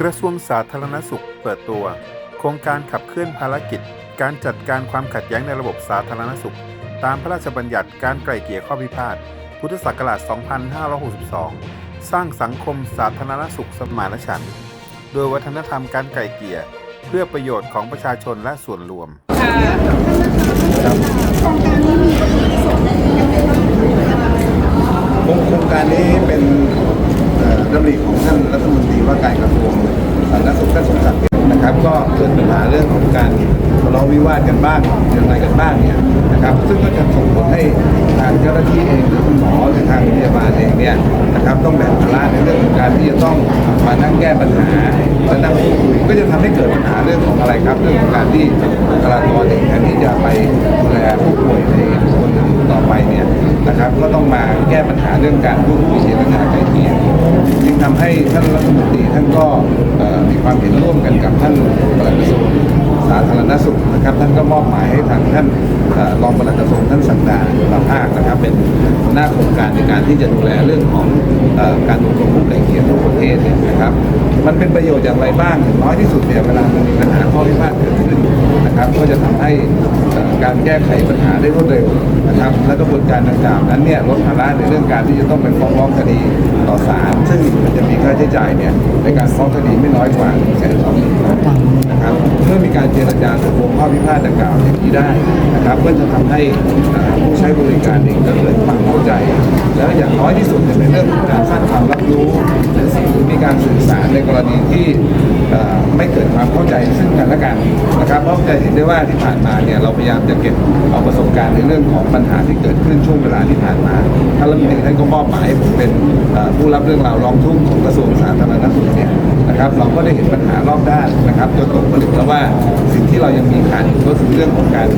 กระทรวงสาธารณสุขเปิดตัว โครงการขับเคลื่อนภารกิจ การจัดการความขัดแย้งในระบบสาธารณสุข ตามพระราชบัญญัติการไกล่เกลี่ยข้อพิพาทพุทธศักราช 2562 สร้างสังคมสาธารณสุขสมานฉันท์โดยวัฒนธรรมการไกล่เกลี่ย เพื่อประโยชน์ของประชาชนและส่วนรวม โครงการนี้เป็นเอ่อดำริของท่านรัฐมนตรีว่าการกระทรวงสาธารณสุขท่านสมศักดิ์นะครับ ก็เกิดปัญหาเรื่องของการทะเลาะวิวาทกันบ้างอย่างไรกันบ้างเนี่ยนะครับ ซึ่งก็จะส่งผลให้ทางเจ้าหน้าที่เองหรือคุณหมอหรือทางพยาบาลเองเนี่ยนะครับต้องแบกภาระในเรื่องของการที่จะต้องมานั่งแก้ปัญหาและนั่งพูดคุยก็จะทำให้เกิดปัญหาเรื่องของอะไรครับ เรื่องของการที่บุคลากรเองแทนที่จะไปดูแลผู้ป่วยในคนอื่นต่อไปเนี่ยนะครับ ก็ต้องมาแก้ปัญหาเรื่องการพูดคุยเจรจาไกลเกลี่ยจึงทำให้ท่านรัฐมนตรีท่านก็มีความเห็นร่วมกันกับท่านปลัดกระทรวงสาธารณสุขานก็มอบหมายให้ทางท่านรองปลัดกระทรวงท่านสักดาลาภาคนะครับ เป็นหัวหน้าโครงการในการที่จะดูแลเรื่องของอการอบรมผู้ไกลเกลี่ยทั่วประเทศเนี่ยนะครับ มันเป็นประโยชน์อย่างไรบ้างน้อยที่สุดเนี่ยเวลามันมีปัญหาข้อพิพาทเกิดขึ้นนะครับก็จะทำให้การแก้ไขปัญหาได้รวดเร็วนะครับ และกระบวนการดังกล่าวนั้นเนี่ยลดภาระในเรื่องการที่จะต้องไปฟ้องร้องคดี ต่อศาลซึ่งมันจะมีค่าใช้จ่ายเนี่ยในการฟ้องคดีไม่น้อยกว่าแสนสองหมื่นบาทนะครับเมื่อมีการเจรจาตกลงข้อพิพาทดังกล่าวอย่างนี้ได้นะครับก็จะทำให้ผู้ใช้บริการเองก็เกิดความเข้าใจ แล้วอย่างน้อยที่สุดเนี่ยในเรื่องของการสร้างความรับรู้และสิ่งที่มีการสื่อสารในกรณีที่ ความเข้าใจซึ่งกันและกันนะครับเพราะจะเห็นได้ว่าที่ผ่านมาเนี่ยเราพยายามจะเก็บเอาประสบการณ์ในเรื่องของปัญหาที่เกิดขึ้นช่วงเวลาที่ผ่านมาท่านรัฐมนตรีท่านก็มอบหมายให้ผมเป็นผู้รับเรื่องราวร้องทุกข์ของกระทรวงสาธารณสุขเนี่ยนะครับเราก็ได้เห็นปัญหารอบด้านนะครับจนตกผลึกแล้วว่าสิ่งที่เรายังมีขาดอยู่ก็คือเรื่องของการ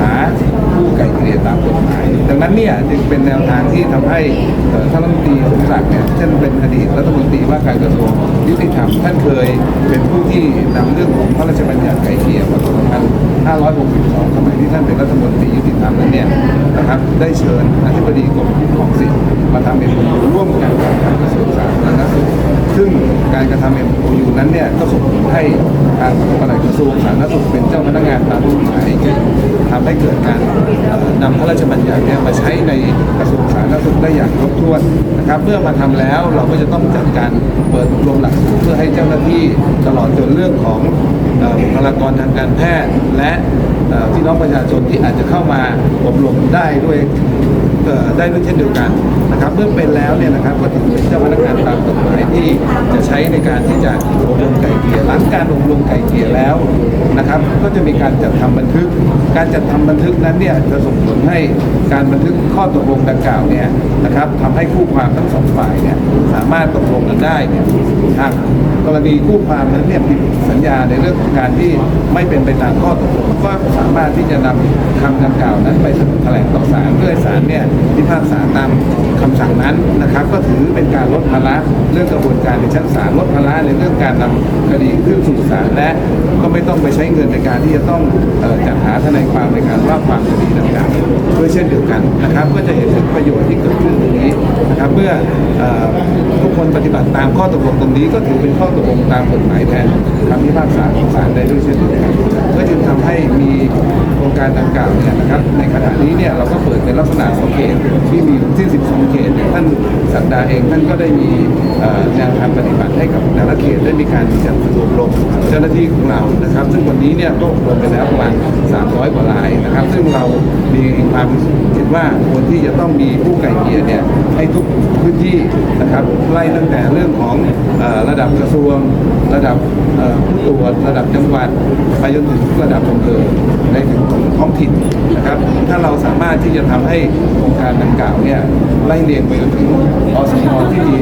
หาผู้ไกลเกลี่ยตามกฎหมาย ดังนั้นเนี่ยจึงเป็นแนวทางที่ทำให้ท่านรัฐมนตรีสมศักดิ์เนี่ยท่นเป็นอดีตรัฐมนตรีว่าการกระทรวงยุติธรรมท่านเคยเป็นผู้ที่นำเรื่องของพระราชบัญญัติไกลเกลี่ยมาปี2562สมัยที่ท่านเป็นรัฐมนตรียุติธรรมนั้นเนี่ยนะครับได้เชิญอธิบดีกรมคุ้มครองสิทธิ์มาทำเป็นร่วมกันกับทางกระทรวงสาธารณสุขซึ่งการกระทำ MOU นั้นเนี่ยก็ส่งผลให้ทางปลัดกระทรวงสาธารณสุขเป็นเจ้าพนักงานตามกฎหมาย ทำให้เกิดการนำพระราชบัญญัติเนี่ยมาใช้ในกระทรวงสาธารณสุขได้อย่างครบถ้วนนะครับเมื่อมาทำแล้วเราก็จะต้องจัดการเปิดอบรมหลักสูตรเพื่อให้เจ้าหน้าที่ตลอดจนเรื่องของบุคลากรทางการแพทย์ และพี่น้องประชาชนที่อาจจะเข้ามาอบรมได้ด้วย ได้ด้วยเช่นเดียวกันนะครับเมื่อเป็นแล้วเนี่ยนะครับก็ถือเป็นเจ้าพนักงานตามกฎหมายที่จะใช้ในการที่จะอบรมไก่เกลี่ยหลังการอบรมไก่เกลี่ยแล้วนะครับ ก็จะมีการจัดทำบันทึก การจัดทำบันทึกนั้นเนี่ยจะส่งผลให้การบันทึกข้อตกลงดังกล่าวเนี่ยนะครับทำให้คู่ความทั้งสองฝ่ายเนี่ยสามารถตกลงกันได้เนี่ยทางกรณีคู่ความนั้นเนี่ยผิดสัญญาในเรื่องของการที่ไม่เป็นไปตามข้อตกลงก็สามารถที่จะนำคำดังกล่าวนั้นไปแถลงต่อศาลเพื่อให้ศาลเนี่ยพิพากษาตามคำสั่งนั้นนะครับ ก็ถือเป็นการลดภาระเรื่องกระบวนการในชั้นศาลลดภาระในเรื่องการนำคดีขึ้นสู่ศาลและก็ไม่ต้องไปใช้เงินในการที่จะต้องจัดหาทนายความในการว่าความคดีต่างๆด้วยเช่นเดียวกันนะครับ ก็จะเห็นถึงประโยชน์ที่เกิดขึ้นตรงนี้นะครับเมื่อทุกคนปฏิบัติตามข้อตกลงตรงนี้ ก็ถือเป็นข้อตกลงตามกฎหมายแทนคำพิพากษาของศาลได้ด้วยเช่นเดียวกันก็จึงทำให้มีโครงการดังกล่าวเนี่ยนะครับในขณะนี้เนี่ยเราก็เปิดเป็นลักษณะของเขตที่มีที่ 12 เขตเนี่ยท่านสัปดาห์เองท่านก็ได้มีแนวทางปฏิบัติให้กับแต่ละเขตได้มีการจัดอบรมเจ้าหน้าที่ของเรานะครับ ซึ่งวันนี้เนี่ยก็อบรมไปแล้วประมาณ 300 กว่ารายนะครับ ซึ่งเรามีความคิดว่าควรที่จะต้องมีผู้ไก่เกลี่ยเนี่ยให้ทุกพื้นที่นะครับไล่ตั้งแต่เรื่องของระดับกระทรวง ระดับตรวจระดับจังหวัดไปจนถึงระดับอำเภอในถึงของท้องถิ่นนะครับ ถ้าเราสามารถที่จะทำให้โครงการดังกล่าวเนี่ยไล่เรียงไปจนถึงอสมที่มี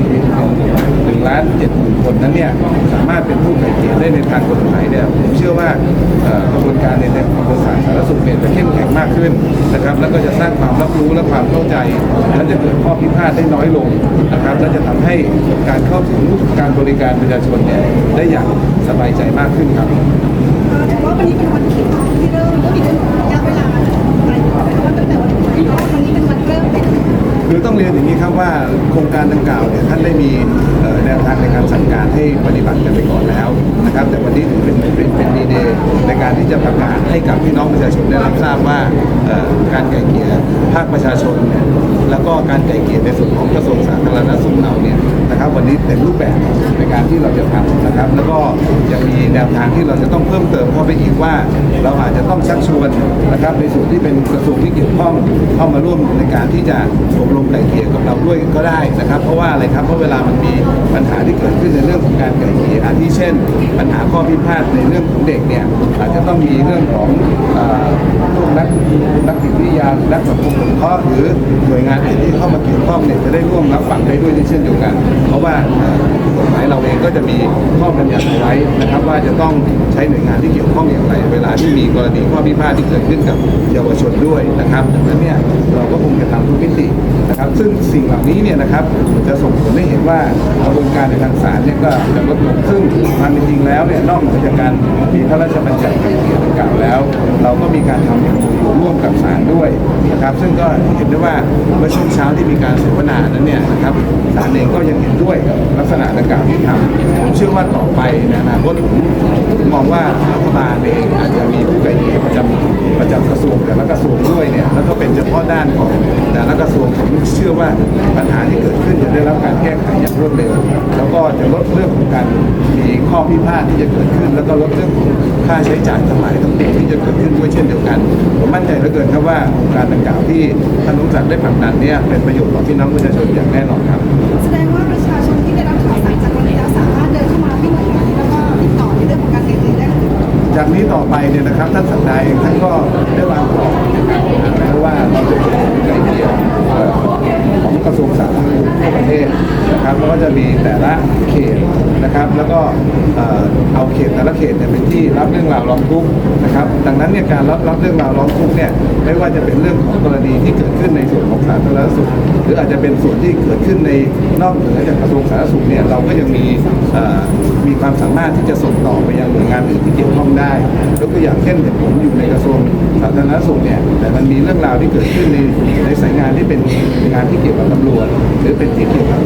หนึ่งล้านเจ็ดหมื่นคนนั้นเนี่ยสามารถเป็นผู้ไก่เกลี่ยได้ในทางกฎหมายเนี่ยผมเชื่อว่ากระบวนการในทางกระบวนการสาธารณสุขเนี่ยจะเข้มแข็งมากขึ้นนะครับ แล้วก็จะสร้างความรับรู้และความเข้าใจและจะเกิดข้อพิพาทได้น้อยลงนะครับและจะทำให้การเข้าถึงการบริการประชาชนเนี่ยได้อย่างสบายใจมากขึ้นครับแต่ว่าวันนี้เป็นวันที่ที่เริ่มก็มี คือต้องเรียนอย่างนี้ครับว่าโครงการดังกล่าวเนี่ยท่านได้มีแนวทางในการสั่งการให้ปฏิบัติกันไปก่อนแล้วนะครับ แต่วันนี้ถือเป็นเป็นเป็นดีเดย์ในการที่จะประกาศให้กับพี่น้องประชาชนได้รับทราบว่าการไกล่เกลี่ยภาคประชาชนเนี่ยแล้วก็การไกล่เกลี่ยในส่วนของกระทรวงสาธารณสุขเราเนี่ย นะครับ วันนี้เต็มรูปแบบในการที่เราจะทำนะครับ แล้วก็ยังมีแนวทางที่เราจะต้องเพิ่มเติมเข้าไปอีกว่า เราอาจจะต้องชักชวนนะครับในส่วนที่เป็นกระทรวงที่เกี่ยวข้องเข้ามาร่วมในการที่จะอบรมไกล่เกลี่ยกับเราด้วยก็ได้นะครับ เพราะว่าอะไรครับเพราะเวลามันมีปัญหาที่เกิดขึ้นในเรื่องของการไก่เกลี่ยอาทิเช่น ปัญหาข้อพิพาทในเรื่องของเด็กเนี่ยอาจจะต้องมีเรื่องของพวกนักนักจิตวิทยานักสังคมสงเคราะห์หรือหน่วยงานอื่นที่เข้ามาเกี่ยวข้องเนี่ยจะได้ร่วมรับฟังได้ด้วยเช่นเดียวกันเพราะว่ากฎหมายเราเองก็จะมีข้อบัญญัติเอาไว้นะครับ ว่าจะต้องใช้หน่วยงานที่เกี่ยวข้องอย่างไร เวลาที่มีกรณีข้อพิพาทที่เกิดขึ้นกับเยาวชนด้วยนะครับดังนั้นเนี่ยเราก็คงจะทำทุกมิตินะครับ ซึ่งสิ่งเหล่านี้เนี่ยนะครับจะส่งผลให้เห็นว่ากระบวนการในทางศาลเนี่ยก็จะลดลงซึ่งความเป็นจริงแล้วเนี่ยนอกจากการมีพระราชบัญญัติไกลเกลี่ยดังกล่าวแล้ว เราก็มีการทำอย่างร่วมกับศาลด้วยนะครับ ซึ่งก็เห็นได้ว่าเมื่อช่วงเช้าที่มีการเสวนานั้นเนี่ยนะครับศาลเองก็ยังเห็นด้วยกับลักษณะดังกล่าวที่ทำผมเชื่อว่าต่อไปในอนาคตผมมองว่ารัฐบาลเองอาจจะมีผู้ไกลเกลี่ประจำประจำกระทรวงแต่ละกระทรวงด้วยเนี่ยแล้วก็เป็นเฉพาะด้านของแต่ละกระทรวงผมเชื่อว่าปัญหาที่เกิดขึ้นจะได้รับการแก้ไขอย่างรวดเร็วแล้วก็จะลดเรื่องของการมีข้อพิพาทที่จะเกิดขึ้น แล้วก็ลดเรื่องของค่าใช้จ่ายทั้งหลายทั้งปวงที่จะเกิดขึ้นด้วยเช่นเดียวกันผมมั่นใจเหลือเกินครับว่าโครงการดังกล่าวที่ท่านนุศักดิ์ได้ผลักดันเนี่ยเป็นประโยชน์ต่อพี่น้องประชาชนอย่างแน่นอนครับแสดง ไปเนี่ยนะครับท่านสัปดาห์เองท่านก็ได้วางกรอบ กระทรวงสาธารณสุขทั่วประเทศนะครับแล้วก็จะมีแต่ละเขตนะครับ แล้วก็เอาเขตแต่ละเขตเนี่ยเป็นที่รับเรื่องราวร้องทุกข์นะครับ ดังนั้นเนี่ยการรับรับเรื่องราวร้องทุกข์เนี่ยไม่ว่าจะเป็นเรื่องของกรณีที่เกิดขึ้นในส่วนของสาธารณสุขหรืออาจจะเป็นส่วนที่เกิดขึ้นในนอกเหนือจากกระทรวงสาธารณสุขเนี่ยเราก็ยังมีมีความสามารถที่จะส่งต่อไปยังหน่วยงานอื่นที่เกี่ยวข้องได้ยกตัวอย่างเช่นผมอยู่ในกระทรวงสาธารณสุขเนี่ยแต่มันมีเรื่องราวที่เกิดขึ้นในในสายงานที่เป็นงานที่เกี่ยวกับตำรวจ หรือเป็นที่เกี่ยวกับ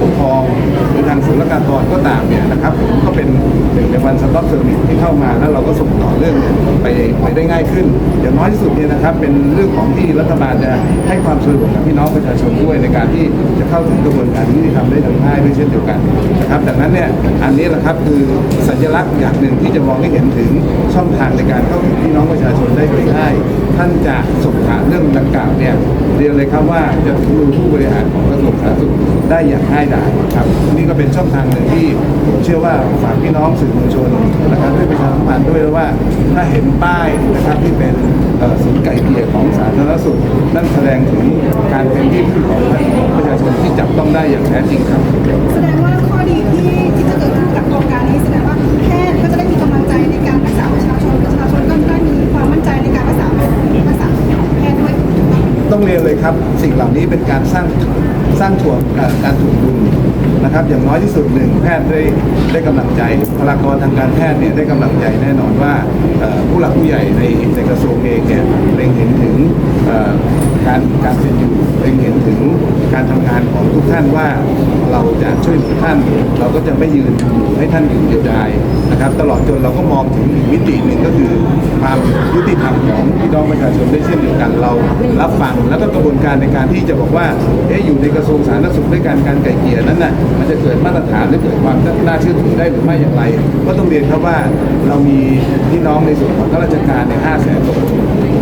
ปกครองหรือทางศุลกากรก็ตามเนี่ยนะครับผมก็เป็นหนึ่งในวันสต็อปเซอร์วิสที่เข้ามาแล้วเราก็ส่งต่อเรื่องไปไปได้ง่ายขึ้นอย่างน้อยที่สุดเนี่ยนะครับ เป็นเรื่องของที่รัฐบาลจะให้ความสะดวกกับพี่น้องประชาชนด้วยในการที่จะเข้าถึงกระบวนการยุติธรรมได้อย่างง่ายด้วยเช่นเดียวกันนะครับดังนั้นเนี่ยอันนี้แหละครับคือสัญลักษณ์อย่างหนึ่งที่จะมองให้เห็นถึงช่องทางในการเข้าถึงพี่น้องประชาชนได้โดยง่าย ท่านจะสอบถามเรื่องดังกล่าวเนี่ยเรียนเลยครับว่าจะถึงมือผู้บริหารของกระทรวงสาธารณสุขได้อย่างง่ายดายครับนี่ก็เป็นช่องทางหนึ่งที่ผมเชื่อว่าฝากพี่น้องสื่อมวลชนนะครับด้วยประชาสัมพันธ์ด้วยว่าถ้าเห็นป้ายนะครับที่เป็นศูนย์ไก่เกลี่ยของสาธารณสุขนั่นแสดงถึงการเป็นที่พึ่งของประชาชนที่จับต้องได้อย่างแท้จริงครับแสดงว่า ต้องเรียนเลยครับ สิ่งเหล่านี้เป็นการสร้างสร้างถ่วงการถ่วงดุลนะครับ อย่างน้อยที่สุดหนึ่งแพทย์ได้ได้กำลังใจบุคลากรทางการแพทย์เนี่ยได้กำลังใจแน่นอนว่าผู้หลักผู้ใหญ่ในในกระทรวงเองเนี่ยเล็งเห็นถึงการการเป็นอยู่เล็งเห็นถึงการทำงานของทุกท่านว่าเราจะช่วยเหลือท่าน เราก็จะไม่ยืนให้ท่านอยู่เดียวดายนะครับ ตลอดจนเราก็มองถึงอีกมิติหนึ่งก็คือ ความยุติธรรมของพี่น้องประชาชนได้เช่นเดียวกันเรารับฟังแล้วก็กระบวนการในการที่จะบอกว่าเอ๊ะอยู่ในกระทรวงสาธารณสุขด้วยการการไก่เกลี่ยนั้นน่ะมันจะเกิดมาตรฐานหรือเกิดความน่าเชื่อถือได้หรือไม่อย่างไร ก็ต้องเรียนครับว่าเรามีพี่น้องในส่วนของข้าราชการใน5แสนกว่าคน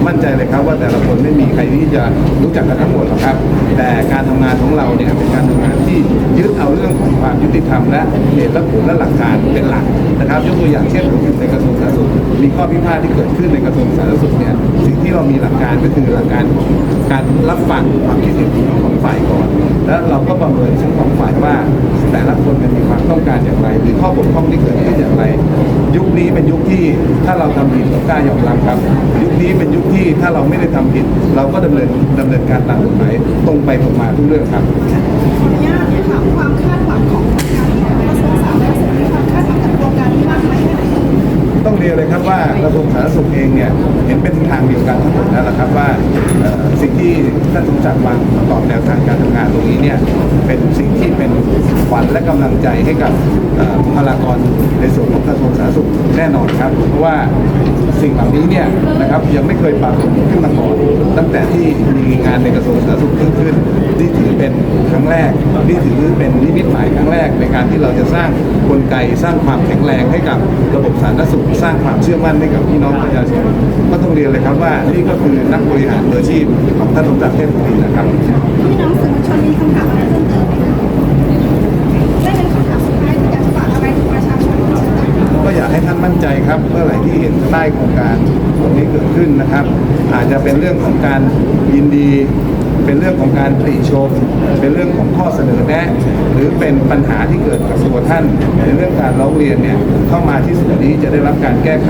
มั่นใจเลยครับว่าแต่ละคนไม่มีใครที่จะรู้จักกันทั้งหมดหรอกครับ แต่การทำงานของเราเนี่ยเป็นการทำงานที่ยึดเอาเรื่องของความยุติธรรมและเหตุและผลและหลักฐานเป็นหลักนะครับ ยกตัวอย่างเช่นผมอยู่ในกระทรวงสาธารณสุขมีข้อพิพาทที่เกิดขึ้นในกระทรวงสาธารณสุขเนี่ยสิ่งที่เรามีหลักการก็คือหลักการของการรับฟังความคิดเห็นของของฝ่ายก่อน แล้วเราก็ประเมินทั้งสองฝ่ายว่า แต่ละคนมันมีความต้องการอย่างไรหรือข้อบกพร่องที่เกิดขึ้นอย่างไร ยุคนี้เป็นยุคที่ถ้าเราทำผิดเรากล้ายอมรับครับ ยุคนี้เป็นยุคที่ถ้าเราไม่ได้ทำผิด เราก็ดำเนินดำเนินการตามกฎหมายตรงไปตรงมาทุกเรื่องครับ เรียนเลยครับว่ากระทรวงสาธารณสุขเองเนี่ยเห็นเป็นทางเดียวกันทั้งหมดแล้วล่ะครับว่าสิ่งที่ท่านสมศักดิ์วางประกอบแนวทางการทำงานตรงนี้เนี่ยเป็นสิ่งที่เป็นขวัญและกำลังใจให้กับบุคลากรในส่วนของกระทรวงสาธารณสุขแน่นอนครับเพราะว่าสิ่งเหล่านี้เนี่ยนะครับยังไม่เคยปรากฏขึ้นมาก่อนตั้งแต่ที่มีงานในกระทรวงสาธารณสุขเกิดขึ้น นี่ถือเป็นครั้งแรกนี่ถือเป็นนิมิตหมายครั้งแรกในการที่เราจะสร้างกลไกสร้างความแข็งแรงให้กับระบบสาธารณสุข สร้างความเชื่อมั่นให้กับพี่น้องประชาชนก็ต้องเรียนเลยครับว่านี่ก็คือนักบริหารมืออาชีพของท่านสมศักดิ์เทพบุตรีนะครับพี่น้องสื่อมวลชนมีคำถามอะไรเพิ่มเติมไหมคะได้เป็นคำถามสุดท้ายที่อยากฝากอะไรถึงประชาชนก็อยากให้ท่านมั่นใจครับเมื่อไหร่ที่เห็นใต้โครงการตรงนี้ กิดขึ้นนะครับ อาจจะเป็นเรื่องของการยินดี เป็นเรื่องของการติชม เป็นเรื่องของข้อเสนอแนะหรือเป็นปัญหาที่เกิดกับตัวท่าน ในเรื่องการร้องเรียนเนี่ยเข้ามาที่ส่วนนี้จะได้รับการแก้ไข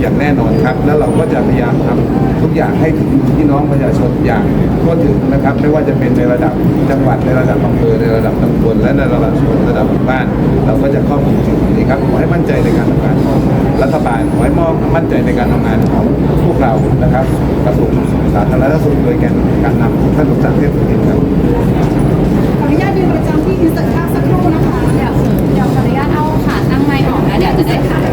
อย่างแน่นอนครับ แล้วเราก็จะพยายามทำทุกอย่างให้ถึงพี่น้องประชาชนอย่างทั่วถึงนะครับ ไม่ว่าจะเป็นในระดับจังหวัดในระดับอำเภอในระดับตำบลและในระดับส่วนระดับหมู่บ้าน เราก็จะครอบคลุมสิ่งเหล่านี้ครับขอให้มั่นใจในการทำงานของรัฐบาลขอให้มอบมั่นใจในการทำงานของวกเรานะครับกระทรวงสาธารณสุขโดยแกนการนำท่านสรศักดิ์เทพสุทินครับขออนุญาตยืนประจำที่อินเสิร์ตภาพสักครู่นะคะเดี๋ยวเดี๋ยวขออนุญาตเอาขาตั้งไม้ออกนะเดี๋ยวจะได้ค่ะ